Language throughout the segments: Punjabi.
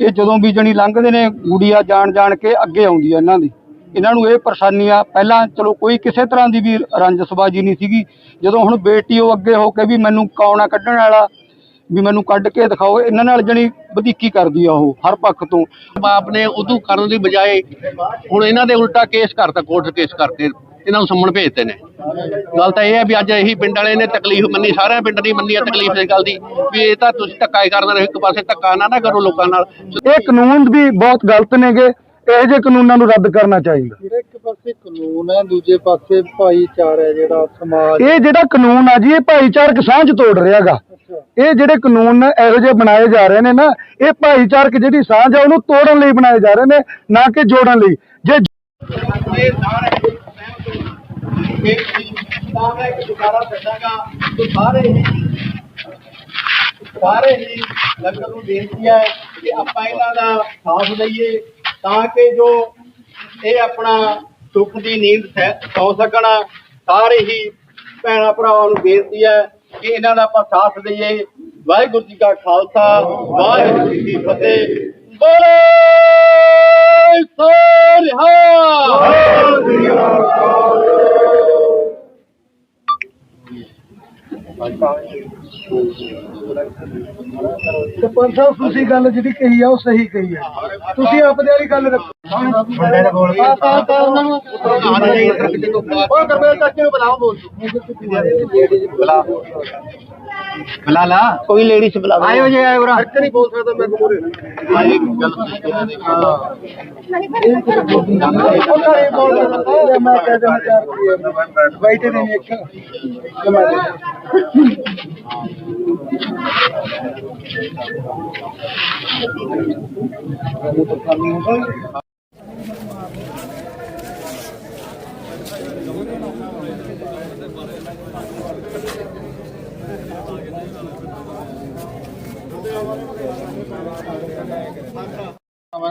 ਇਹ ਜਦੋਂ ਵੀ ਜਣੀ ਲੰਘਦੇ ਨੇ, ਗੁੜੀਆ ਜਾਣ ਜਾਣ ਕੇ ਅੱਗੇ ਆਉਂਦੀ ਆ ਇਹਨਾਂ ਦੀ। ਇਹਨਾਂ ਨੂੰ ਇਹ ਪਰੇਸ਼ਾਨੀ ਪਹਿਲਾਂ ਚਲੋ ਕੋਈ ਕਿਸੇ ਤਰ੍ਹਾਂ ਦੀ ਵੀ ਰੰਜਸਬਾਜੀ ਨਹੀਂ ਸੀਗੀ। ਜਦੋਂ ਹੁਣ ਬੇਟੀ ਉਹ ਅੱਗੇ ਹੋ ਕੇ ਵੀ ਮੈਨੂੰ ਕੌਣਾ ਕੱਢਣ ਵਾਲਾ, ਵੀ ਮੈਨੂੰ ਕੱਢ ਕੇ ਦਿਖਾਓ, ਇਹਨਾਂ ਨਾਲ ਜਣੀ ਵਧੀਕੀ ਕਰਦੀ ਆ ਉਹ, ਹਰ ਪੱਖ ਤੋਂ। ਬਾਪ ਨੇ ਉਦੋਂ ਕਰਨ ਦੀ ਬਜਾਏ ਹੁਣ ਇਹਨਾਂ ਦੇ ਉਲਟਾ ਕੇਸ ਕਰਤਾ, ਕੋਰਟ ਕੇਸ ਕਰਕੇ। ਇਹਨਾਂ ਨੂੰ ਸੰਮਣ ਭੇਜਦੇ ਨੇ। ਗੱਲ ਤਾਂ ਇਹ ਹੈ ਵੀ ਅੱਜ ਇਹੀ ਪਿੰਡ ਵਾਲੇ ਨੇ ਤਕਲੀਫ ਮੰਨੀ ਸਾਰਿਆਂ ਪਿੰਡ ਦੀ ਮੰਨੀ ਆ ਤਕਲੀਫ ਇਸ ਗੱਲ ਦੀ ਵੀ ਇਹ ਤਾਂ ਤੁਸੀਂ ਧੱਕਾ ਹੀ ਕਰਦੇ ਰਹੋ ਇੱਕ ਪਾਸੇ ਧੱਕਾ ਨਾ ਨਾ ਕਰੋ ਲੋਕਾਂ ਨਾਲ। ਇਹ ਕਾਨੂੰਨ ਵੀ ਬਹੁਤ ਗਲਤ ਨੇਗੇ ਇਹੋ ਜਿਹੇ ਕਾਨੂੰਨਾਂ ਨੂੰ ਰੱਦ ਕਰਨਾ ਚਾਹੀਦਾ। ਜਿਹੜਾ ਇੱਕ ਪਾਸੇ ਕਾਨੂੰਨ ਹੈ ਦੂਜੇ ਪਾਸੇ ਭਾਈਚਾਰਾ ਹੈ ਜਿਹੜਾ ਸਮਾਜ ਇਹ ਜਿਹੜਾ ਕਾਨੂੰਨ ਆ ਜੀ ਇਹ ਭਾਈਚਾਰਕ ਸਾਂਝ ਤੋੜ ਰਿਹਾਗਾ। ਇਹ ਜਿਹੜੇ ਕਾਨੂੰਨ ਇਹੋ ਜਿਹੇ ਬਣਾਏ ਜਾ ਰਹੇ ਨੇ ਨਾ ਇਹ ਭਾਈਚਾਰਕ ਜਿਹੜੀ ਸਾਂਝ ਆ ਉਹਨੂੰ ਤੋੜਨ ਲਈ ਬਣਾਏ ਜਾ ਰਹੇ ਨੇ ਨਾ ਕਿ ਜੋੜਨ ਲਈ। ਜੇ ਸਾਰੇ ਬੇਨਤੀ ਤਾਂ ਮੈਂ ਇੱਕ ਦੁਬਾਰਾ ਦੱਸਾਂਗਾ ਸਾਰੇ ਹੀ ਸਾਰੇ ਹੀ ਲੰਗਰ ਨੂੰ ਬੇਨਤੀ ਹੈ ਕਿ ਆਪਾਂ ਇਹਨਾਂ ਦਾ ਸਾਥ ਦਈਏ ਤਾਂ ਕਿ ਜੋ ਇਹ ਆਪਣਾ ਸੁੱਖ ਦੀ ਨੀਂਦ ਸੌ ਸਕਣ, ਸਾਰੇ ਹੀ ਭੈਣਾਂ ਭਰਾਵਾਂ ਨੂੰ ਬੇਨਤੀ ਹੈ ਕਿ ਇਹਨਾਂ ਦਾ ਆਪਾਂ ਸਾਥ ਦਈਏ। ਵਾਹਿਗੁਰੂ ਜੀ ਕਾ ਖਾਲਸਾ, ਵਾਹਿਗੁਰੂ ਜੀ ਕੀ ਫਤਿਹ। ਬੋਲੇ ਸਰਪੰਚ ਸਾਹਿਬ ਤੁਸੀਂ ਗੱਲ ਜਿਹੜੀ ਕਹੀ ਆ ਉਹ ਸਹੀ ਕਹੀ ਆ। ਤੁਸੀਂ ਆਪਦੇ ਵਾਲੀ ਗੱਲ ਰੱਖੋ। ਆ ਤਾਂ ਤਾਂ ਉਹਨਾਂ ਨੂੰ ਉਹ ਕਰਮੇਲ ਚਾਚੇ ਨੂੰ ਬੁਲਾਓ ਬੋਲ ਬੁਲਾ ਬੁਲਾ ਲਾ। ਕੋਈ ਲੇਡੀਜ਼ ਬੁਲਾ ਆਇਓ ਜੇ ਆਇਓ ਰਾ ਹੱਕ ਨਹੀਂ ਬੋਲ ਸਕਦਾ ਮੈਂ ਕੋਰੇ ਆਏ ਗੱਲ ਉਹ ਕਰੇ ਬੋਲ ਸਕਦਾ ਮੈਂ ਕਹਿ ਦੇਣਾ ਚਾਹਤੀ ਬੈਠੇ ਨੇ ਇੱਕ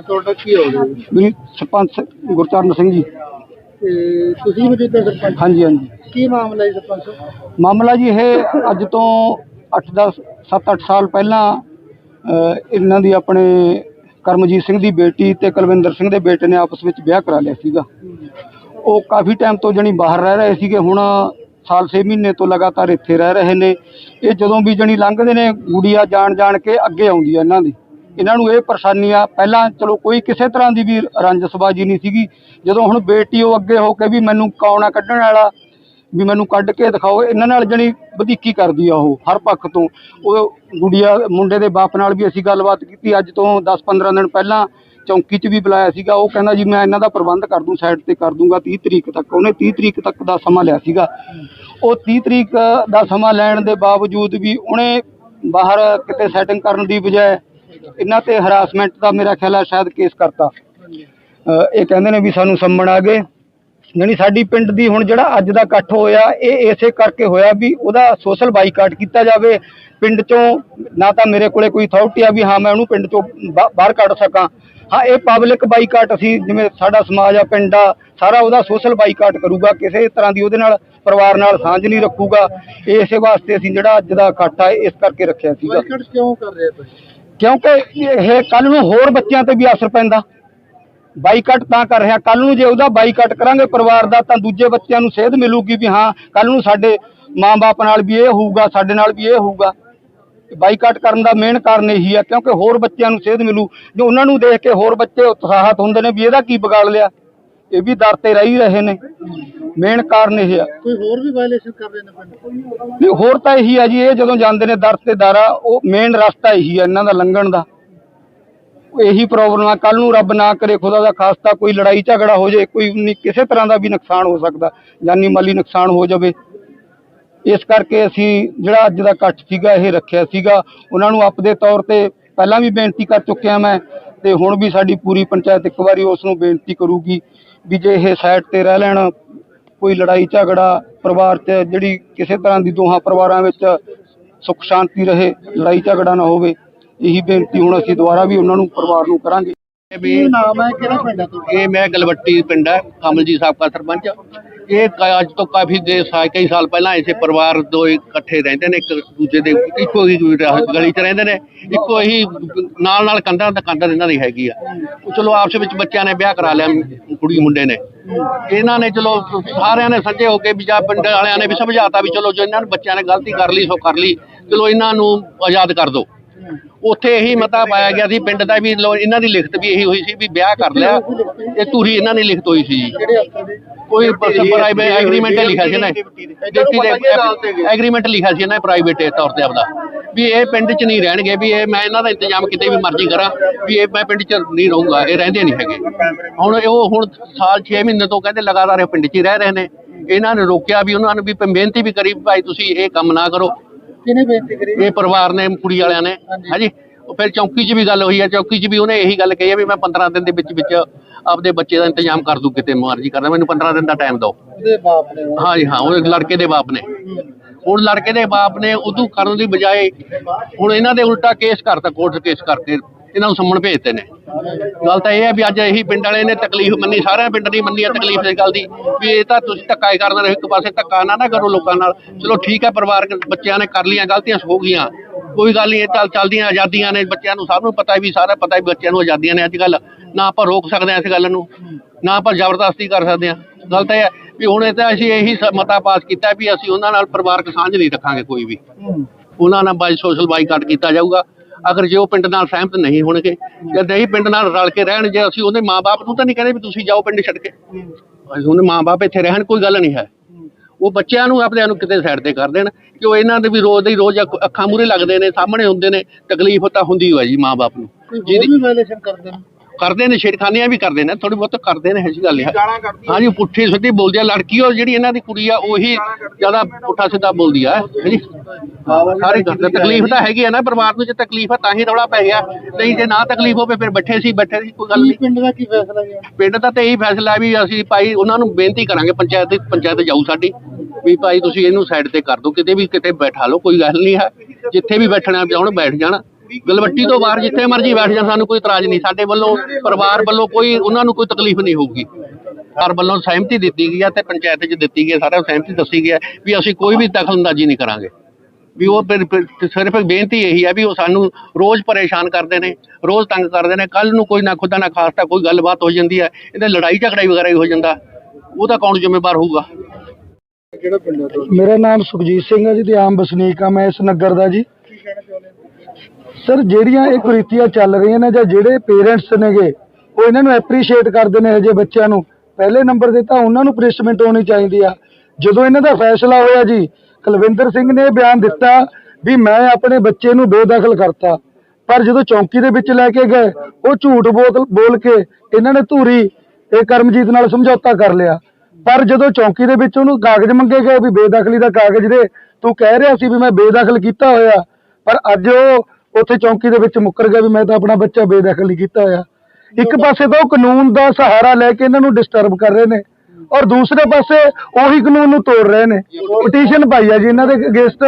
ਤੁਹਾਡਾ ਕੀ ਹੋ ਗਿਆ? ਵੀ ਸਰਪੰਚ ਗੁਰਚਰਨ ਸਿੰਘ ਜੀ। ਤੇ ਤੁਸੀਂ ਮੌਜੂਦਾ ਸਰਪੰਚ? ਹਾਂਜੀ ਹਾਂਜੀ। ਕੀ ਮਾਮਲਾ ਹੈ ਸਰਪੰਚ ਸਾਹਿਬ? ਮਾਮਲਾ ਜੀ ਇਹ ਅੱਜ ਤੋਂ 8-10 7-8 ਸਾਲ ਪਹਿਲਾਂ ਅ, ਇਹਨਾਂ ਦੀ ਆਪਣੇ ਕਰਮਜੀਤ ਸਿੰਘ ਦੀ ਬੇਟੀ ਤੇ ਕੁਲਵਿੰਦਰ ਸਿੰਘ ਦੇ ਬੇਟੇ ਨੇ ਆਪਸ ਵਿੱਚ ਵਿਆਹ ਕਰਾ ਲਿਆ ਸੀਗਾ। ਉਹ ਕਾਫੀ ਟਾਈਮ ਤੋਂ ਜਣੀ ਬਾਹਰ ਰਹਿ ਰਹੇ ਸੀਗੇ ਹੁਣ ਸਾਲ 6 ਮਹੀਨੇ ਤੋਂ ਲਗਾਤਾਰ ਇੱਥੇ ਰਹਿ ਰਹੇ ਨੇ। ਇਹ ਜਦੋਂ ਵੀ ਜਣੀ ਲੰਘਦੇ ਨੇ ਗੁੜੀਆ ਜਾਣ ਜਾਣ ਕੇ ਅੱਗੇ ਆਉਂਦੀ ਆ ਇਹਨਾਂ ਦੀ। ਇਹਨਾਂ ਨੂੰ ਇਹ ਪਰੇਸ਼ਾਨੀ ਆ ਪਹਿਲਾਂ ਚਲੋ ਕੋਈ ਕਿਸੇ ਤਰ੍ਹਾਂ ਦੀ ਵੀ ਰੰਜਸਬਾਜੀ ਨਹੀਂ ਸੀਗੀ। ਜਦੋਂ ਹੁਣ ਬੇਟੀ ਉਹ ਅੱਗੇ ਹੋ ਕੇ ਵੀ ਮੈਨੂੰ ਕੌਣ ਆ ਕੱਢਣ ਵਾਲਾ, ਵੀ ਮੈਨੂੰ ਕੱਢ ਕੇ ਦਿਖਾਓ, ਇਹਨਾਂ ਨਾਲ ਜਣੀ ਵਧੀਕੀ ਕਰਦੀ ਆ ਉਹ, ਹਰ ਪੱਖ ਤੋਂ। ਉਹ ਗੁੜੀਆ, ਮੁੰਡੇ ਦੇ ਬਾਪ ਨਾਲ ਵੀ ਅਸੀਂ ਗੱਲਬਾਤ ਕੀਤੀ, ਅੱਜ ਤੋਂ 10-15 ਦਿਨ ਪਹਿਲਾਂ ਚੌਂਕੀ 'ਚ ਵੀ ਬੁਲਾਇਆ ਸੀਗਾ। ਉਹ ਕਹਿੰਦਾ ਜੀ, ਮੈਂ ਇਹਨਾਂ ਦਾ ਪ੍ਰਬੰਧ ਕਰ ਦੂੰ, ਸਾਈਡ ਤੇ ਕਰ ਦੂੰਗਾ 30 ਤਰੀਕ ਤੱਕ। ਉਹਨੇ 30 ਤਰੀਕ ਤੱਕ ਦਾ ਸਮਾਂ ਲਿਆ ਸੀਗਾ। ਉਹ 30 ਤਰੀਕ ਦਾ ਸਮਾਂ ਲੈਣ ਦੇ ਬਾਵਜੂਦ ਵੀ ਉਹਨੇ ਬਾਹਰ ਕਿਤੇ ਸੈਟਿੰਗ ਕਰਨ ਦੀ ਬਜਾਏ ਇਹਨਾਂ ਤੇ ਹਰਾਸਮੈਂਟ ਦਾ ਮੇਰਾ ਖਿਆਲ ਹੈ ਸ਼ਾਇਦ ਕੇਸ ਕਰਤਾ। ਇਹ ਕਹਿੰਦੇ ਨੇ ਵੀ ਸਾਨੂੰ ਸੰਮਣ ਆ ਗਏ। ਯਾਨੀ ਸਾਡੀ ਪਿੰਡ ਦੀ ਹੁਣ ਜਿਹੜਾ ਅੱਜ ਦਾ ਇਕੱਠ ਹੋਇਆ, ਇਹ ਇਸੇ ਕਰਕੇ ਹੋਇਆ ਵੀ ਉਹਦਾ ਸੋਸ਼ਲ ਬਾਈਕਾਟ ਕੀਤਾ ਜਾਵੇ। ਪਿੰਡ ਚੋਂ ਨਾ ਤਾਂ ਮੇਰੇ ਕੋਲੇ ਕੋਈ ਅਥਾਰਟੀ ਆ ਵੀ ਹਾਂ, ਮੈਂ ਉਹਨੂੰ ਪਿੰਡ ਚੋਂ ਬਾਹਰ ਕੱਢ ਸਕਾਂ। ਹਾਂ, ਇਹ ਪਬਲਿਕ ਬਾਈਕਾਟ ਅਸੀਂ ਜਿਵੇਂ ਸਾਡਾ ਸਮਾਜ ਆ, ਪਿੰਡ ਆ, ਸਾਰਾ ਉਹਦਾ ਸੋਸ਼ਲ ਬਾਈਕਾਟ ਕਰੂਗਾ। ਕਿਸੇ ਤਰ੍ਹਾਂ ਦੀ ਉਹਦੇ ਨਾਲ, ਪਰਿਵਾਰ ਨਾਲ ਸਾਂਝ ਨਹੀਂ ਰੱਖੂਗਾ। ਇਸੇ ਵਾਸਤੇ ਅਸੀਂ ਜਿਹੜਾ ਅੱਜ ਦਾ ਇਕੱਠ ਆ ਇਸ ਕਰਕੇ ਰੱਖਿਆ ਸੀਗਾ। ਬਾਈਕਾਟ ਕਿਉਂ ਕਰ ਰਹੇ ਤੁਸੀਂ? ਕਿਉਂਕਿ ਇਹ ਕੱਲ ਨੂੰ ਹੋਰ ਬੱਚਿਆਂ ਤੇ ਵੀ ਅਸਰ ਪੈਂਦਾ। ਬਾਈਕਾਟ ਤਾਂ ਕਰ ਰਿਹਾ। ਕੱਲ ਨੂੰ ਜੇ ਉਹਦਾ ਬਾਈਕਾਟ ਕਰਾਂਗੇ ਪਰਿਵਾਰ ਦਾ ਤਾਂ ਦੂਜੇ ਬੱਚਿਆਂ ਨੂੰ ਸੇਧ ਮਿਲੂਗੀ ਵੀ ਹਾਂ ਕੱਲ ਨੂੰ ਸਾਡੇ ਮਾਂ-ਬਾਪ ਨਾਲ ਵੀ ਇਹ ਹੋਊਗਾ, ਸਾਡੇ ਨਾਲ ਵੀ ਇਹ ਹੋਊਗਾ। ਬਾਈਕਾਟ ਕਰਨ ਦਾ ਮੇਨ ਕਾਰਨ ਇਹੀ ਹੈ ਕਿਉਂਕਿ ਹੋਰ ਬੱਚਿਆਂ ਨੂੰ ਸੇਧ ਮਿਲੂ। ਜੋ ਉਹਨਾਂ ਨੂੰ ਦੇਖ ਕੇ ਹੋਰ ਬੱਚੇ ਉਤਸ਼ਾਹਤ ਹੁੰਦੇ ਨੇ ਵੀ ਇਹਦਾ ਕੀ ਵਿਗਾੜ ਲਿਆ। ਇਹ ਵੀ ਦਰ ਤੇ ਰਹਿ ਰਹੇ ਨੇ। ਮੇਨ ਕਾਰਨ ਇਹ ਆ। ਕੋਈ ਹੋਰ ਵੀ ਵਾਇਲੇਸ਼ਨ ਕਰ ਰਹੇ ਨੇ ਪਿੰਡ? ਨਹੀਂ ਹੋਰ ਤਾਂ ਇਹੀ ਆ ਜੀ ਇਹ ਜਦੋਂ ਜਾਂਦੇ ਨੇ ਦਰ ਤੇ ਦਾਰਾ ਉਹ ਮੇਨ ਰਸਤਾ ਇਹੀ ਆ ਇਹਨਾਂ ਦਾ ਲੰਘਣ ਦਾ। ਇਹੀ ਪ੍ਰੋਬਲਮ ਆ ਕੱਲ ਨੂੰ ਰੱਬ ਨਾ ਕਰੇ ਖੁਦਾ ਦਾ ਖਾਸਤਾ ਕੋਈ ਲੜਾਈ ਝਗੜਾ ਹੋ ਜਾਏ ਕੋਈ ਨਹੀਂ ਕਿਸੇ ਤਰ੍ਹਾਂ ਦਾ ਵੀ ਨੁਕਸਾਨ ਹੋ ਸਕਦਾ ਜਾਨੀ ਮਾਲੀ ਨੁਕਸਾਨ ਹੋ ਜਾਵੇ। ਇਸ ਕਰਕੇ ਅਸੀਂ ਜਿਹੜਾ ਅੱਜ ਦਾ ਇਕੱਠ ਸੀਗਾ ਇਹ ਰੱਖਿਆ ਸੀਗਾ। ਉਹਨਾਂ ਨੂੰ ਆਪਦੇ ਤੌਰ ਤੇ ਪਹਿਲਾਂ ਵੀ ਬੇਨਤੀ ਕਰ ਚੁੱਕਿਆ ਮੈਂ ਤੇ ਹੁਣ ਵੀ ਸਾਡੀ ਪੂਰੀ ਪੰਚਾਇਤ ਇੱਕ ਵਾਰੀ ਉਸ ਨੂੰ ਬੇਨਤੀ ਕਰੂਗੀ ਵੀ ਜੇ ਇਹ ਸਾਈਡ ਤੇ ਰਹਿ ਲੈਣ ਕੋਈ ਲੜਾਈ ਝਗੜਾ ਪਰਿਵਾਰ 'ਚ ਜਿਹੜੀ ਕਿਸੇ ਤਰ੍ਹਾਂ ਦੀ ਦੋਹਾਂ ਪਰਿਵਾਰਾਂ ਵਿੱਚ ਸੁੱਖ ਸ਼ਾਂਤੀ ਰਹੇ ਲੜਾਈ ਝਗੜਾ ਨਾ ਹੋਵੇ ਇਹੀ ਬੇਨਤੀ ਹੁਣ ਅਸੀਂ ਦੁਬਾਰਾ ਵੀ ਉਹਨਾਂ ਨੂੰ ਪਰਿਵਾਰ ਨੂੰ ਕਰਾਂਗੇ। ਵੀ ਕੀ ਨਾਮ ਹੈ? ਕਿਹੜਾ ਪਿੰਡ ਹੈ ਤੁਹਾਡਾ? ਇਹ ਮੈਂ ਗਲਵੱਟੀ ਪਿੰਡ ਹੈ ਕਮਲਜੀਤ ਸਾਬਕਾ ਸਰਪੰਚ। ਇਹ ਕ- ਅੱਜ ਤੋਂ ਕਾਫੀ ਦੇ ਕਈ ਸਾਲ ਪਹਿਲਾਂ ਇਸੇ ਪਰਿਵਾਰ ਦੋ ਇਕੱਠੇ ਰਹਿੰਦੇ ਨੇ, ਇੱਕ ਦੂਜੇ ਦੇ ਇੱਕੋ ਹੀ ਗਲੀ 'ਚ ਰਹਿੰਦੇ ਨੇ, ਇੱਕੋ ਹੀ ਨਾਲ ਨਾਲ ਕੰਧਾਂ ਤੇ ਕੰਧ ਇਹਨਾਂ ਦੀ ਹੈਗੀ ਆ। ਉਹ ਚਲੋ ਆਪਸ ਵਿੱਚ ਬੱਚਿਆਂ ਨੇ ਵਿਆਹ ਕਰਾ ਲਿਆ, ਕੁੜੀ ਮੁੰਡੇ ਨੇ। ਇਹਨਾਂ ਨੇ ਚਲੋ ਸਾਰਿਆਂ ਨੇ ਸੱਜੇ ਹੋ ਕੇ ਵੀ ਜਾਂ ਪਿੰਡ ਵਾਲਿਆਂ ਨੇ ਵੀ ਸਮਝਾਤਾ ਵੀ ਚਲੋ ਜੋ ਇਹਨਾਂ ਨੇ ਬੱਚਿਆਂ ਨੇ ਗਲਤੀ ਕਰ ਲਈ, ਸੋ ਕਰ ਲਈ। ਚਲੋ ਇਹਨਾਂ ਨੂੰ ਆਜ਼ਾਦ ਕਰ ਦਿਓ। ਉੱਥੇ ਇਹੀ ਮਤਾ ਪਾਇਆ ਗਿਆ ਸੀ ਪਿੰਡ ਦਾ ਵੀ ਲੋ ਇਹਨਾਂ ਦੀ ਲਿਖਤ ਵੀ ਇਹੀ ਹੋਈ ਸੀ ਵੀ ਵਿਆਹ ਕਰ ਲਿਆ ਇਹ ਧੂਰੀ ਇਹਨਾਂ ਦੀ ਲਿਖਤ ਹੋਈ ਸੀ ਜੀ। ਕੋਈ ਪ੍ਰਾਈਵੇਟ ਐਗਰੀਮੈਂਟ ਲਿਖਿਆ ਸੀ ਨਾ ਡਿਪਟੀ ਦੇ। ਐਗਰੀਮੈਂਟ ਲਿਖਿਆ ਸੀ ਨਾ ਪ੍ਰਾਈਵੇਟ ਤੌਰ ਤੇ ਆਪਦਾ। ਵੀ ਇਹ ਪਿੰਡ 'ਚ ਨਹੀਂ ਰਹਿਣਗੇ ਵੀ ਇਹ ਮੈਂ ਇਹਨਾਂ ਦਾ ਇੰਤਜ਼ਾਮ ਕਿਤੇ ਵੀ ਮਰਜ਼ੀ ਕਰਾਂ ਵੀ ਇਹ ਮੈਂ ਪਿੰਡ 'ਚ ਨਹੀਂ ਰਹੂੰਗਾ ਇਹ ਰਹਿੰਦੇ ਨਹੀਂ ਹੈਗੇ। ਹੁਣ ਇਹ ਉਹ ਹੁਣ ਸਾਲ 6 ਮਹੀਨੇ ਤੋਂ ਕਹਿੰਦੇ ਲਗਾਤਾਰ ਇਹ ਪਿੰਡ 'ਚ ਹੀ ਰਹਿ ਰਹੇ ਨੇ। ਇਹਨਾਂ ਨੇ ਰੋਕਿਆ ਵੀ ਉਹਨਾਂ ਨੂੰ ਵੀ ਬੇਨਤੀ ਵੀ ਕਰੀ ਵੀ ਭਾਈ ਤੁਸੀਂ ਇਹ ਕੰਮ ਨਾ ਕਰੋ। ਕਿਹਨੇ ਕਰੀ ਇਹ ਪਰਿਵਾਰ ਨੇ ਕੁੜੀ ਵਾਲਿਆਂ ਨੇ। ਹਾਂਜੀ। ਫਿਰ ਚੌਂਕੀ 'ਚ ਵੀ ਗੱਲ ਹੋਈ ਹੈ ਚੌਂਕੀ 'ਚ ਵੀ ਉਹਨੇ ਇਹੀ ਗੱਲ ਕਹੀ ਹੈ ਵੀ ਮੈਂ 15 ਦਿਨ ਦੇ ਵਿੱਚ ਵਿੱਚ ਆਪਦੇ ਬੱਚੇ ਦਾ ਇੰਤਜ਼ਾਮ ਕਰ ਦੂੰ ਕਿਤੇ ਮਰਜ਼ੀ ਕਰਦਾ ਮੈਨੂੰ 15 ਦਿਨ ਦਾ ਟਾਈਮ ਦਿਓ। ਉਹਦੇ ਬਾਪ ਨੇ ਹਾਂਜੀ ਹਾਂ ਉਹ ਲੜਕੇ ਦੇ ਬਾਪ ਨੇ। ਹੁਣ ਲੜਕੇ ਦੇ ਬਾਪ ਨੇ ਉਦੋਂ ਕਰਨ ਦੀ ਬਜਾਏ ਹੁਣ ਇਹਨਾਂ ਦੇ ਉਲਟਾ ਕੇਸ ਕਰਤਾ ਕੋਰਟ ਕੇਸ ਕਰਕੇ। ਇਹਨਾਂ ਨੂੰ ਸੰਮਣ ਭੇਜਤੇ ਨੇ। ਗੱਲ ਤਾਂ ਇਹ ਹੈ ਵੀ ਅੱਜ ਇਹੀ ਪਿੰਡ ਵਾਲੇ ਨੇ ਤਕਲੀਫ ਮੰਨੀ ਸਾਰਿਆਂ ਪਿੰਡ ਦੀ ਮੰਨੀ ਹੈ ਤਕਲੀਫ ਇਸ ਗੱਲ ਦੀ ਵੀ ਇਹ ਤਾਂ ਤੁਸੀਂ ਧੱਕਾ ਹੀ ਕਰਦੇ ਰਹੋ ਇੱਕ ਪਾਸੇ ਧੱਕਾ ਨਾ ਨਾ ਕਰੋ ਲੋਕਾਂ ਨਾਲ। ਚਲੋ ਠੀਕ ਹੈ ਪਰਿਵਾਰਕ ਬੱਚਿਆਂ ਨੇ ਕਰ ਲੀਆਂ ਗਲਤੀਆਂ ਹੋ ਗਈਆਂ। ਕੋਈ ਗੱਲ ਨਹੀਂ ਇਹ ਚੱਲ ਚੱਲਦੀਆਂ ਆਜ਼ਾਦੀਆਂ ਨੇ ਬੱਚਿਆਂ ਨੂੰ ਸਭ ਨੂੰ ਪਤਾ ਵੀ ਸਾਰਾ ਪਤਾ ਵੀ ਬੱਚਿਆਂ ਨੂੰ ਆਜ਼ਾਦੀਆਂ ਨੇ ਅੱਜ ਕੱਲ ਨਾ ਆਪਾਂ ਰੋਕ ਸਕਦੇ ਹਾਂ ਇਸ ਗੱਲ ਨੂੰ ਨਾ ਆਪਾਂ ਜ਼ਬਰਦਸਤੀ ਕਰ ਸਕਦੇ ਹਾਂ। ਗੱਲ ਤਾਂ ਇਹ ਹੈ ਵੀ ਹੁਣ ਇਹ ਤਾਂ ਅਸੀਂ ਇਹੀ ਮਤਾ ਪਾਸ ਕੀਤਾ ਵੀ ਅਸੀਂ ਉਹਨਾਂ ਨਾਲ ਪਰਿਵਾਰਕ ਸਾਂਝ ਨਹੀਂ ਰੱਖਾਂਗੇ ਕੋਈ ਵੀ। ਉਹਨਾਂ ਨਾਲ ਬਾਈ ਸੋਸ਼ਲ ਬਾਈਕਾਟ ਕੀਤਾ ਜਾਊਗਾ। ਅਗਰ ਜੇ ਉਹ ਪਿੰਡ ਨਾਲ ਸਹਿਮਤ ਨਹੀਂ ਹੋਣਗੇ ਜਾਂ ਨਹੀਂ ਪਿੰਡ ਨਾਲ ਰਲ ਕੇ ਰਹਿਣ, ਜੇ ਅਸੀਂ ਉਹਦੇ ਮਾਪੇ ਨੂੰ ਤਾਂ ਨਹੀਂ ਕਹਿੰਦੇ ਵੀ ਤੁਸੀਂ ਜਾਓ ਪਿੰਡ ਛੱਡ ਕੇ। ਅਸੀਂ ਉਹਦੇ ਮਾਪੇ ਇੱਥੇ ਰਹਿਣ, ਕੋਈ ਗੱਲ ਨਹੀਂ ਹੈ। ਉਹ ਬੱਚਿਆਂ ਨੂੰ ਆਪਣੇ ਨੂੰ ਕਿਤੇ ਸਾਈਡ ਤੇ ਕਰ ਦੇਣ ਕਿ ਉਹ ਇਹਨਾਂ ਦੇ ਵੀ ਰੋਜ਼ ਦੇ ਰੋਜ਼ ਅੱਖਾਂ ਮੂਰੇ ਲੱਗਦੇ ਨੇ, ਸਾਹਮਣੇ ਹੁੰਦੇ ਨੇ, ਤਕਲੀਫ ਤਾਂ ਹੁੰਦੀ ਹੋਇਆ ਜੀ ਮਾਪੇ ਨੂੰ। ਜਿਹਦੀ ਵੀ ਵਾਇਲੇਸ਼ਨ ਕਰਦੇ ਨੇ? ਕਰਦੇ ਨੇ ਛੇੜਖਾਨੀਆਂ ਵੀ ਕਰਦੇ ਨੇ ਥੋੜੀ ਬਹੁਤ ਕਰਦੇ ਨੇ ਐਸੀ ਗੱਲ ਹੈ। ਗਾਲਾਂ ਕੱਢਦੀ ਹਾਂਜੀ ਪੁੱਠੀ ਸਿੱਧੀ ਬੋਲਦੀ ਆ ਲੜਕੀ ਉਹ ਜਿਹੜੀ ਇਹਨਾਂ ਦੀ ਕੁੜੀ ਆ ਉਹੀ ਜ਼ਿਆਦਾ ਪੁੱਠਾ ਸਿੱਧਾ ਬੋਲਦੀ ਆ ਸਾਰੇ ਕਰਦੇ ਤਕਲੀਫ ਤਾਂ ਹੈਗੀ ਆ ਨਾ ਪਰਿਵਾਰ ਨੂੰ ਜੇ ਤਕਲੀਫ ਆ ਤਾਂ ਹੀ ਰੌਲਾ ਪੈ ਗਿਆ। ਨਹੀਂ ਜੇ ਨਾ ਤਕਲੀਫ ਹੋਵੇ ਫਿਰ ਬੈਠੇ ਸੀ ਬੈਠੇ ਸੀ ਕੋਈ ਗੱਲ ਨਹੀਂ। ਪਿੰਡ ਦਾ ਕੀ ਫੈਸਲਾ ਗਿਆ ਪਿੰਡ ਦਾ ਤਾਂ ਇਹੀ ਫੈਸਲਾ ਹੈ ਵੀ ਅਸੀਂ ਭਾਈ ਉਹਨਾਂ ਨੂੰ ਬੇਨਤੀ ਕਰਾਂਗੇ ਪੰਚਾਇਤ ਦੀ ਪੰਚਾਇਤ ਜਾਊ ਸਾਡੀ ਵੀ ਭਾਈ ਤੁਸੀਂ ਇਹਨੂੰ ਸਾਈਡ ਤੇ ਕਰ ਦਿਓ ਕਿਤੇ ਵੀ ਕਿਤੇ ਬੈਠਾ ਲਓ ਕੋਈ ਗੱਲ ਨਹੀਂ ਹੈ ਜਿੱਥੇ ਵੀ ਬੈਠਣਾ ਚਾਹਣ ਬੈਠ ਜਾਣ। ਗਲਵੱਟੀ ਤੋਂ ਬਾਹਰ ਜਿੱਥੇ ਮਰਜ਼ੀ ਬੈਠ ਜਾਣ ਸਾਨੂੰ ਕੋਈ ਇਤਰਾਜ਼ ਨਹੀਂ। ਸਾਡੇ ਵੱਲੋਂ ਪਰਿਵਾਰ ਵੱਲੋਂ ਕੋਈ ਉਹਨਾਂ ਨੂੰ ਕੋਈ ਤਕਲੀਫ ਨਹੀਂ ਹੋਊਗੀ। ਪਰਿਵਾਰ ਵੱਲੋਂ ਸਹਿਮਤੀ ਦਿੱਤੀ ਗਈ ਹੈ ਤੇ ਪੰਚਾਇਤ 'ਚ ਦਿੱਤੀ ਗਈ ਹੈ ਸਾਰਾ ਸਹਿਮਤੀ ਦੱਸੀ ਗਈ ਹੈ ਵੀ ਅਸੀਂ ਕੋਈ ਵੀ ਦਖਲਅੰਦਾਜ਼ੀ ਨਹੀਂ ਕਰਾਂਗੇ। ਵੀ ਉਹ ਸਿਰਫ ਬੇਨਤੀ ਇਹੀ ਹੈ ਵੀ ਉਹ ਸਾਨੂੰ ਰੋਜ਼ ਪਰੇਸ਼ਾਨ ਕਰਦੇ ਨੇ ਰੋਜ਼ ਤੰਗ ਕਰਦੇ ਨੇ। ਕੱਲ ਨੂੰ ਕੋਈ ਨਾ ਖੁਦਾ ਨਾ ਖਾਸਤਾ ਕੋਈ ਗੱਲਬਾਤ ਹੋ ਜਾਂਦੀ ਹੈ ਇਹਦੇ ਲੜਾਈ ਝਗੜਾ ਹੀ ਵਗੈਰਾ ਹੀ ਹੋ ਜਾਂਦਾ। ਉਹਦਾ ਕੌਣ ਜ਼ਿੰਮੇਵਾਰ ਹੋਊਗਾ? ਮੇਰਾ ਨਾਮ ਸੁਖਜੀਤ ਸਿੰਘ ਹੈ ਜੀ ਤੇ ਆਮ ਵਸਨੀਕ ਆ ਮੈਂ ਇਸ ਨਗਰ ਦਾ ਜੀ। ਸਰ, ਜਿਹੜੀਆਂ ਇਹ ਕੁਰੀਤੀਆਂ ਚੱਲ ਰਹੀਆਂ ਨੇ ਜਾਂ ਜਿਹੜੇ ਪੇਰੈਂਟਸ ਨੇਗੇ, ਉਹ ਇਹਨਾਂ ਨੂੰ ਐਪਰੀਸ਼ੀਏਟ ਕਰਦੇ ਨੇ ਹਜੇ ਬੱਚਿਆਂ ਨੂੰ। ਪਹਿਲੇ ਨੰਬਰ ਤੇ ਤਾਂ ਉਹਨਾਂ ਨੂੰ ਪਨਿਸ਼ਮੈਂਟ ਹੋਣੀ ਚਾਹੀਦੀ ਆ। ਜਦੋਂ ਇਹਨਾਂ ਦਾ ਫੈਸਲਾ ਹੋਇਆ ਜੀ, ਕੁਲਵਿੰਦਰ ਸਿੰਘ ਨੇ ਬਿਆਨ ਦਿੱਤਾ ਵੀ ਮੈਂ ਆਪਣੇ ਬੱਚੇ ਨੂੰ ਬੇਦਖਲ ਕਰਤਾ। ਪਰ ਜਦੋਂ ਚੌਂਕੀ ਦੇ ਵਿੱਚ ਲੈ ਕੇ ਗਏ, ਉਹ ਝੂਠ ਬੋਲ ਬੋਲ ਕੇ ਇਹਨਾਂ ਨੇ ਧੂਰੀ ਇਹ ਕਰਮਜੀਤ ਨਾਲ ਸਮਝੌਤਾ ਕਰ ਲਿਆ। ਪਰ ਜਦੋਂ ਚੌਂਕੀ ਦੇ ਵਿੱਚ ਉਹਨੂੰ ਕਾਗਜ਼ ਮੰਗੇ ਗਏ ਵੀ ਬੇਦਖਲੀ ਦਾ ਕਾਗਜ਼ ਦੇ, ਤੂੰ ਕਹਿ ਰਿਹਾ ਸੀ ਵੀ ਮੈਂ ਬੇਦਖਲ ਕੀਤਾ ਹੋਇਆ। ਪਰ ਅੱਜ ਉਹ ਉੱਥੇ ਚੌਂਕੀ ਦੇ ਵਿੱਚ ਮੁੱਕਰ ਗਿਆ ਵੀ ਮੈਂ ਤਾਂ ਆਪਣਾ ਬੱਚਾ ਬੇਦਖਲ ਹੀ ਕੀਤਾ ਹੋਇਆ। ਇੱਕ ਪਾਸੇ ਤਾਂ ਉਹ ਕਾਨੂੰਨ ਦਾ ਸਹਾਰਾ ਲੈ ਕੇ ਇਹਨਾਂ ਨੂੰ ਡਿਸਟਰਬ ਕਰ ਰਹੇ ਨੇ ਔਰ ਦੂਸਰੇ ਪਾਸੇ ਉਹੀ ਕਾਨੂੰਨ ਨੂੰ ਤੋੜ ਰਹੇ ਨੇ। ਪਟੀਸ਼ਨ ਪਾਈ ਆ ਜੀ ਇਹਨਾਂ ਦੇ ਅਗੇਂਸਟ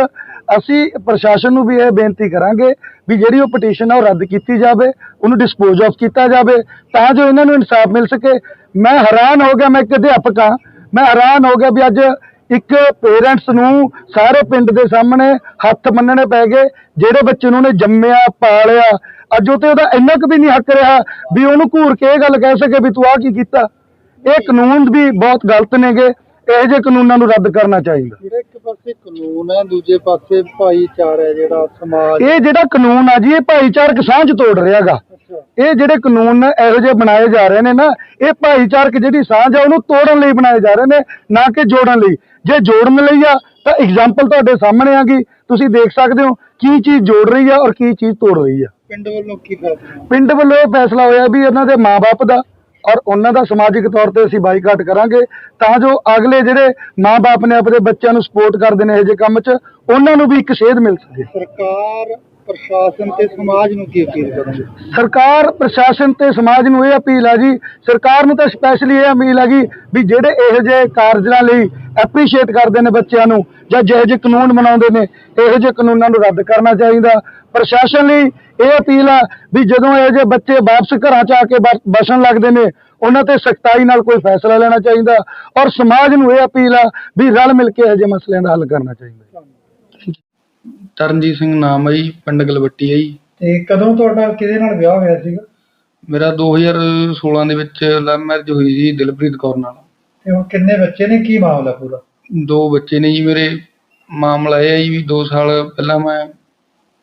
ਅਸੀਂ ਪ੍ਰਸ਼ਾਸਨ ਨੂੰ ਵੀ ਇਹ ਬੇਨਤੀ ਕਰਾਂਗੇ ਵੀ ਜਿਹੜੀ ਉਹ ਪਟੀਸ਼ਨ ਆ ਉਹ ਰੱਦ ਕੀਤੀ ਜਾਵੇ ਉਹਨੂੰ ਡਿਸਪੋਜ਼ ਆਫ ਕੀਤਾ ਜਾਵੇ ਤਾਂ ਜੋ ਇਹਨਾਂ ਨੂੰ ਇਨਸਾਫ ਮਿਲ ਸਕੇ। ਮੈਂ ਹੈਰਾਨ ਹੋ ਗਿਆ ਮੈਂ ਇੱਕ ਅਧਿਆਪਕ ਹਾਂ ਮੈਂ ਹੈਰਾਨ ਹੋ ਗਿਆ ਵੀ ਅੱਜ ਇੱਕ ਪੇਰੈਂਟਸ ਨੂੰ ਸਾਰੇ ਪਿੰਡ ਦੇ ਸਾਹਮਣੇ ਹੱਥ ਮੰਨਣੇ ਪੈ ਗਏ ਜਿਹੜੇ ਬੱਚੇ ਨੂੰ ਉਹਨੇ ਜੰਮਿਆ ਪਾਲਿਆ ਅੱਜ ਉਹ ਤੇ ਉਹਦਾ ਇੰਨਾ ਕੁ ਵੀ ਨਹੀਂ ਹੱਕ ਰਿਹਾ ਵੀ ਉਹਨੂੰ ਘੂਰ ਕੇ ਇਹ ਗੱਲ ਕਹਿ ਸਕੇ ਵੀ ਤੂੰ ਆਹ ਕੀ ਕੀਤਾ। ਇਹ ਕਾਨੂੰਨ ਵੀ ਬਹੁਤ ਗਲਤ ਨੇਗੇ ਇਹੋ ਜਿਹੇ ਕਾਨੂੰਨਾਂ ਨੂੰ ਰੱਦ ਕਰਨਾ ਚਾਹੀਦਾ। ਜਿਹੜਾ ਇੱਕ ਪਾਸੇ ਕਾਨੂੰਨ ਹੈ ਦੂਜੇ ਪਾਸੇ ਭਾਈਚਾਰਾ ਹੈ ਜਿਹੜਾ ਸਮਾਜ ਇਹ ਜਿਹੜਾ ਕਾਨੂੰਨ ਆ ਜੀ ਇਹ ਭਾਈਚਾਰਕ ਸਾਂਝ ਤੋੜ ਰਿਹਾਗਾ। ਇਹ ਜਿਹੜੇ ਕਾਨੂੰਨ ਇਹੋ ਜਿਹੇ ਬਣਾਏ ਜਾ ਰਹੇ ਨੇ ਨਾ ਇਹ ਭਾਈਚਾਰਕ ਜਿਹੜੀ ਸਾਂਝ ਆ ਉਹਨੂੰ ਤੋੜਨ ਲਈ ਬਣਾਏ ਜਾ ਰਹੇ ਨੇ ਨਾ ਕਿ ਜੋੜਨ ਲਈ। ਜੇ ਜੋੜਨ ਲਈ ਆ ਤਾਂ ਐਗਜ਼ਾਮਪਲ ਤੁਹਾਡੇ ਸਾਹਮਣੇ ਆ ਗਈ। ਤੁਸੀਂ ਦੇਖ ਸਕਦੇ ਹੋ ਕੀ ਚੀਜ਼ ਜੋੜ ਰਹੀ ਆ ਔਰ ਕੀ ਚੀਜ਼ ਤੋੜ ਰਹੀ ਆ। ਪਿੰਡ ਵੱਲੋਂ ਕੀ ਫੈਸਲਾ ਪਿੰਡ ਵੱਲੋਂ ਇਹ ਫੈਸਲਾ ਹੋਇਆ ਵੀ ਇਹਨਾਂ ਦੇ ਮਾਪੇ ਦਾ ਔਰ ਉਹਨਾਂ ਦਾ ਸਮਾਜਿਕ ਤੌਰ ਤੇ ਅਸੀਂ ਬਾਈਕਾਟ ਕਰਾਂਗੇ ਤਾਂ ਜੋ ਅਗਲੇ ਜਿਹੜੇ ਮਾਪੇ ਨੇ ਆਪਣੇ ਬੱਚਿਆਂ ਨੂੰ ਸਪੋਰਟ ਕਰਦੇ ਨੇ ਇਹੋ ਜਿਹੇ ਕੰਮ 'ਚ ਉਹਨਾਂ ਨੂੰ ਵੀ ਇੱਕ ਸੇਧ ਮਿਲ ਸਕੇ। ਸਰਕਾਰ ਪ੍ਰਸ਼ਾਸਨ ਤੇ ਸਮਾਜ ਨੂੰ ਕੀ ਅਪੀਲ ਕਰੋਗੇ? ਸਰਕਾਰ, ਪ੍ਰਸ਼ਾਸਨ ਤੇ ਸਮਾਜ ਨੂੰ ਇਹ ਅਪੀਲ ਆ ਜੀ, ਸਰਕਾਰ ਨੂੰ ਤਾਂ ਸਪੈਸ਼ਲੀ ਇਹ ਅਪੀਲ ਆ ਜੀ ਵੀ ਜਿਹੜੇ ਇਹੋ ਜਿਹੇ ਕਾਰਜਾਂ ਲਈ ਐਪਰੀਸ਼ੀਏਟ ਕਰਦੇ ਨੇ ਬੱਚਿਆਂ ਨੂੰ ਜਾਂ ਜਿਹੋ ਜਿਹੇ ਕਾਨੂੰਨ ਬਣਾਉਂਦੇ ਨੇ, ਇਹੋ ਜਿਹੇ ਕਾਨੂੰਨਾਂ ਨੂੰ ਰੱਦ ਕਰਨਾ ਚਾਹੀਦਾ। ਪ੍ਰਸ਼ਾਸਨ ਲਈ ਇਹ ਅਪੀਲ ਆ ਵੀ ਜਦੋਂ ਇਹੋ ਜਿਹੇ ਬੱਚੇ ਵਾਪਸ ਘਰਾਂ ਚ ਆ ਕੇ ਬਸ- ਬਸਣ ਲੱਗਦੇ ਨੇ, ਉਹਨਾਂ ਤੇ ਸਖਤਾਈ ਨਾਲ ਕੋਈ ਫੈਸਲਾ ਲੈਣਾ ਚਾਹੀਦਾ ਔਰ ਸਮਾਜ ਨੂੰ ਇਹ ਅਪੀਲ ਆ ਵੀ ਰਲ ਮਿਲ ਕੇ ਇਹੋ ਜਿਹੇ ਮਸਲਿਆਂ ਦਾ ਹੱਲ ਕਰਨਾ ਚਾਹੀਦਾ। ਤਰਨਜੀਤ ਸਿੰਘ ਨਾਮ ਹੈ ਜੀ ਪਿੰਡ ਗਲਵੱਟੀ ਹੈ ਜੀ। ਤੇ ਕਦੋਂ ਤੁਹਾਡਾ ਕਿਹਦੇ ਨਾਲ ਵਿਆਹ ਹੋਇਆ ਸੀਗਾ? ਮੇਰਾ 2016 ਦੇ ਵਿੱਚ ਲਵ ਮੈਰਿਜ ਹੋਈ ਸੀ ਦਿਲਪ੍ਰੀਤ ਕੌਰ ਨਾਲ। ਤੇ ਹੁਣ ਕਿੰਨੇ ਬੱਚੇ ਨੇ? ਕੀ ਮਾਮਲਾ ਪੂਰਾ? ਦੋ ਬੱਚੇ ਨੇ ਜੀ ਮੇਰੇ। ਮਾਮਲਾ ਇਹ ਹੈ ਜੀ ਵੀ 2 ਸਾਲ ਪਹਿਲਾਂ ਮੈਂ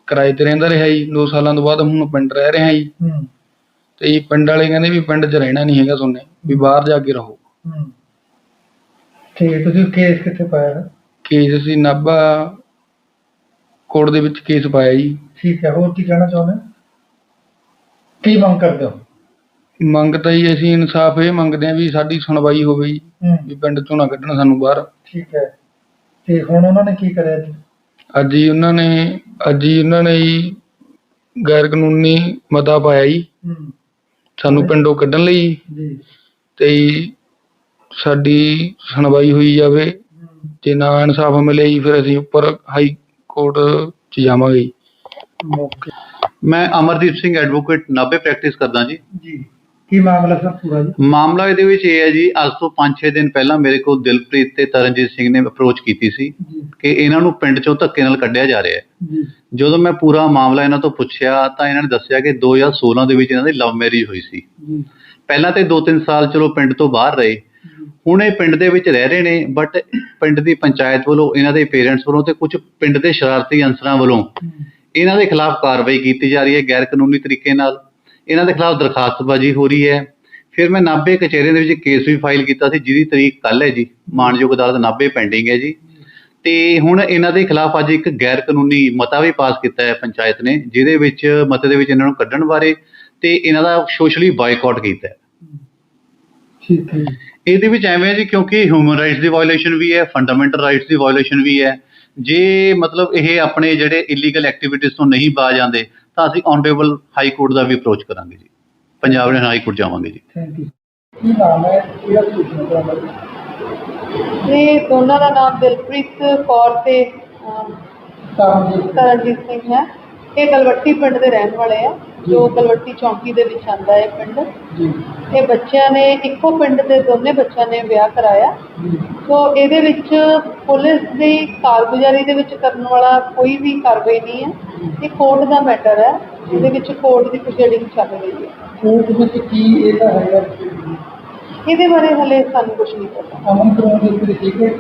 ਕਿਰਾਏ ਤੇ ਰਹਿੰਦਾ ਰਿਹਾ ਜੀ। 2 ਸਾਲਾਂ ਤੋਂ ਬਾਅਦ ਹੁਣ ਪਿੰਡ ਰਹਿ ਰਿਹਾ ਜੀ। ਹੂੰ। ਤੇ ਜੀ ਪਿੰਡ ਵਾਲੇ ਕਹਿੰਦੇ ਵੀ ਪਿੰਡ 'ਚ ਰਹਿਣਾ ਨਹੀਂ ਹੈਗਾ ਤੁਹਾਨੂੰ ਵੀ ਬਾਹਰ ਜਾ ਕੇ ਰਹੋ। ਹੂੰ। ਠੀਕ ਹੈ, ਤੁਸੀਂ ਕੇਸ ਕਿੱਥੇ ਪਾਇਆ? ਹੈ? ਕੇਸ ਅਸੀਂ ਨਾਭਾ ਕੋਰਟ ਦੇ ਵਿੱਚ ਕੇਸ ਪਾਇਆ ਜੀ। ਠੀਕ ਹੈ ਹੋਰ ਕੀ ਕਹਿਣਾ ਚਾਹੁੰਦੇ ਹੋ? ਕੀ ਮੰਗ ਕਰਦੇ ਹੋ? ਮੰਗ ਤਾਂ ਜੀ ਅਸੀਂ ਇਨਸਾਫ ਇਹ ਮੰਗਦੇ ਹਾਂ ਵੀ ਸਾਡੀ ਸੁਣਵਾਈ ਹੋਵੇ ਜੀ ਹੂੰ। ਵੀ ਪਿੰਡ ਚੋਂ ਨਾ ਕੱਢਣ ਸਾਨੂੰ ਬਾਹਰ। ਠੀਕ ਹੈ ਤੇ ਹੁਣ ਉਹਨਾਂ ਨੇ ਕੀ ਕਰਿਆ ਜੀ? ਅੱਜ ਹੀ ਉਹਨਾਂ ਨੇ ਅੱਜ ਹੀ ਉਹਨਾਂ ਨੇ ਜੀ ਗੈਰ ਕਾਨੂੰਨੀ ਮਤਾ ਪਾਇਆ ਜੀ। ਹੂੰ। ਸਾਨੂੰ ਪਿੰਡੋਂ ਕੱਢਣ ਲਈ। ਜੀ। ਤੇ ਜੀ ਸਾਡੀ ਸੁਣਵਾਈ ਹੋਈ ਜਾਵੇ। ਹੂੰ, ਜੇ ਨਾ ਇਨਸਾਫ ਮਿਲੇ ਜੀ ਫਿਰ ਅਸੀਂ ਉੱਪਰ ਹਾਈ ਕੋਰਟ 'ਚ ਜਾਵਾਂਗੇ ਓਕੇ ਮੈਂ ਅਮਰਦੀਪ ਸਿੰਘ ਐਡਵੋਕੇਟ ਨਾਭੇ ਪ੍ਰੈਕਟਿਸ ਕਰਦਾ ਜੀ। ਜੀ। ਕੀ ਮਾਮਲਾ ਸਰ ਪੂਰਾ ਜੀ? ਮਾਮਲਾ ਇਹਦੇ ਵਿੱਚ ਇਹ ਹੈ ਜੀ ਅੱਜ ਤੋਂ 5-6 ਦਿਨ ਪਹਿਲਾਂ ਮੇਰੇ ਕੋਲ ਦਿਲਪ੍ਰੀਤ ਤੇ ਤਰਨਜੀਤ ਸਿੰਘ ਨੇ ਅਪਰੋਚ ਕੀਤੀ ਸੀ ਜੀ। ਕਿ ਇਹਨਾਂ ਨੂੰ ਪਿੰਡ ਚੋਂ ਧੱਕੇ ਨਾਲ ਕੱਢਿਆ ਜਾ ਰਿਹਾ ਹੈ। ਜੀ। ਜਦੋਂ ਮੈਂ ਪੂਰਾ ਮਾਮਲਾ ਇਹਨਾਂ ਤੋਂ ਪੁੱਛਿਆ ਤਾਂ ਇਹਨਾਂ ਨੇ ਦੱਸਿਆ ਕਿ 2016 ਦੇ ਵਿੱਚ ਇਹਨਾਂ ਦੀ ਲਵ ਮੈਰਿਜ ਹੋਈ ਸੀ। ਜੀ। ਪਹਿਲਾਂ ਤੇ 2-3 ਸਾਲ ਚਲੋ ਪਿੰਡ ਤੋਂ ਬਾਹਰ ਰਹੇ। ਹੁਣ ਇਹ ਪਿੰਡ ਦੇ ਵਿੱਚ ਰਹਿ ਰਹੇ ਨੇ ਬਟ ਪਿੰਡ ਦੀ ਪੰਚਾਇਤ ਵੱਲੋਂ, ਇਹਨਾਂ ਦੇ ਪੇਰੈਂਟਸ ਵੱਲੋਂ ਤੇ ਕੁਝ ਪਿੰਡ ਦੇ ਸ਼ਰਾਰਤੀ ਅਨਸਰਾਂ ਵੱਲੋਂ ਇਹਨਾਂ ਦੇ ਖਿਲਾਫ ਕਾਰਵਾਈ ਕੀਤੀ ਜਾ ਰਹੀ ਹੈ ਗੈਰ ਕਾਨੂੰਨੀ ਤਰੀਕੇ ਨਾਲ। ਇਹਨਾਂ ਦੇ ਖਿਲਾਫ ਦਰਖਾਸਤਬਾਜ਼ੀ ਹੋ ਰਹੀ ਹੈ। ਫਿਰ ਮੈਂ ਨਾਭੇ ਕਚਹਿਰੀ ਦੇ ਵਿੱਚ ਕੇਸ ਵੀ ਫਾਈਲ ਕੀਤਾ ਸੀ, ਜਿਹਦੀ ਤਰੀਕ ਕੱਲ ਹੈ ਜੀ। ਮਾਨਯੋਗ ਅਦਾਲਤ ਨਾਭੇ ਪੈਂਡਿੰਗ ਹੈ ਜੀ। ਤੇ ਹੁਣ ਇਹਨਾਂ ਦੇ ਖਿਲਾਫ ਅੱਜ ਇੱਕ ਗੈਰ ਕਾਨੂੰਨੀ ਮਤਾ ਵੀ ਪਾਸ ਕੀਤਾ ਹੈ ਪੰਚਾਇਤ ਨੇ, ਜਿਹਦੇ ਵਿੱਚ, ਮਤੇ ਦੇ ਵਿੱਚ ਇਹਨਾਂ ਨੂੰ ਕੱਢਣ ਬਾਰੇ ਤੇ ਇਹਨਾਂ ਦਾ ਸੋਸ਼ਲੀ ਬਾਈਕਾਟ ਕੀਤਾ ਹੈ। ਠੀਕ ਹੈ ਇਹਦੇ ਵਿੱਚ ਐਵੇਂ ਜੀ ਕਿਉਂਕਿ ਹਿਊਮਨ ਰਾਈਟਸ ਦੀ ਵਾਇਓਲੇਸ਼ਨ ਵੀ ਹੈ ਫੰਡਾਮੈਂਟਲ ਰਾਈਟਸ ਦੀ ਵਾਇਓਲੇਸ਼ਨ ਵੀ ਹੈ। ਜੇ ਮਤਲਬ ਇਹ ਆਪਣੇ ਜਿਹੜੇ ਇਲੀਗਲ ਐਕਟੀਵਿਟੀਜ਼ ਤੋਂ ਨਹੀਂ ਬਾਜ ਜਾਂਦੇ ਤਾਂ ਅਸੀਂ ਆਨਰੇਬਲ ਹਾਈ ਕੋਰਟ ਦਾ ਵੀ ਅਪਰੋਚ ਕਰਾਂਗੇ ਜੀ। ਪੰਜਾਬ ਦੇ ਹਾਈ ਕੋਰਟ ਜਾਵਾਂਗੇ ਜੀ। ਥੈਂਕ ਯੂ ਕੀ ਨਾਮ ਹੈ? ਕਿਹੜਾ ਸੂਚਨਾ ਤੁਹਾਡਾ ਇਹ ਦੋਨਾਂ ਦਾ ਨਾਮ ਦਿਲਪ੍ਰੀਤ ਕੌਰ ਤੇ ਤਰਨਜੀਤ ਸਿੰਘ ਹੈ। ਇਹ ਗਲਵੱਟੀ ਪਿੰਡ ਦੇ ਰਹਿਣ ਵਾਲੇ ਆ ਜੋ ਗਲਵੱਟੀ ਚੌਂਕੀ ਦੇ ਵਿੱਚ ਆਂਦਾ ਹੈ ਪਿੰਡ। ਜੀ। ਇਹ ਬੱਚਿਆਂ ਨੇ ਇੱਕੋ ਪਿੰਡ ਦੇ ਦੋਨੇ ਬੱਚਿਆਂ ਨੇ ਵਿਆਹ ਕਰਾਇਆ। ਸੋ ਇਹਦੇ ਵਿੱਚ ਪੁਲਿਸ ਦੀ ਕਾਰਗੁਜ਼ਾਰੀ ਦੇ ਵਿੱਚ ਕਰਨ ਵਾਲਾ ਕੋਈ ਵੀ ਕਾਰਵਾਈ ਨਹੀਂ ਹੈ। ਇਹ ਕੋਰਟ ਦਾ ਮੈਟਰ ਹੈ ਇਹਦੇ ਵਿੱਚ ਕੋਰਟ ਦੀ ਪ੍ਰੋਸੀਡਿੰਗ ਚੱਲ ਰਹੀ ਹੈ। ਕੋਰਟ ਵਿੱਚ ਕੀ ਇਹਦਾ ਹੈਗਾ ਇਹਦੇ ਬਾਰੇ ਹਲੇ ਸਾਨੂੰ ਕੁਝ ਨਹੀਂ ਪਤਾ। ਅਮਨ ਕਰਾਉਣ ਦੇ ਉੱਤੇ ਠੀਕ ਹੈ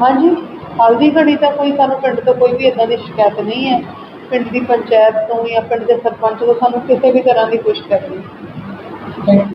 ਹਾਂਜੀ। ਹਾਲ ਦੀ ਘੜੀ ਤਾਂ ਕੋਈ ਸਾਨੂੰ ਪਿੰਡ ਤੋਂ ਕੋਈ ਵੀ ਇਦਾਂ ਦੀ ਸ਼ਿਕਾਇਤ ਨਹੀਂ ਹੈ। ਪਿੰਡ ਦੀ ਪੰਚਾਇਤ ਤੋਂ ਜਾਂ ਪਿੰਡ ਦੇ ਸਰਪੰਚ ਤੋਂ ਸਾਨੂੰ ਕਿਸੇ ਵੀ ਤਰ੍ਹਾਂ ਦੀ ਕੋਈ ਸ਼ਿਕਾਇਤ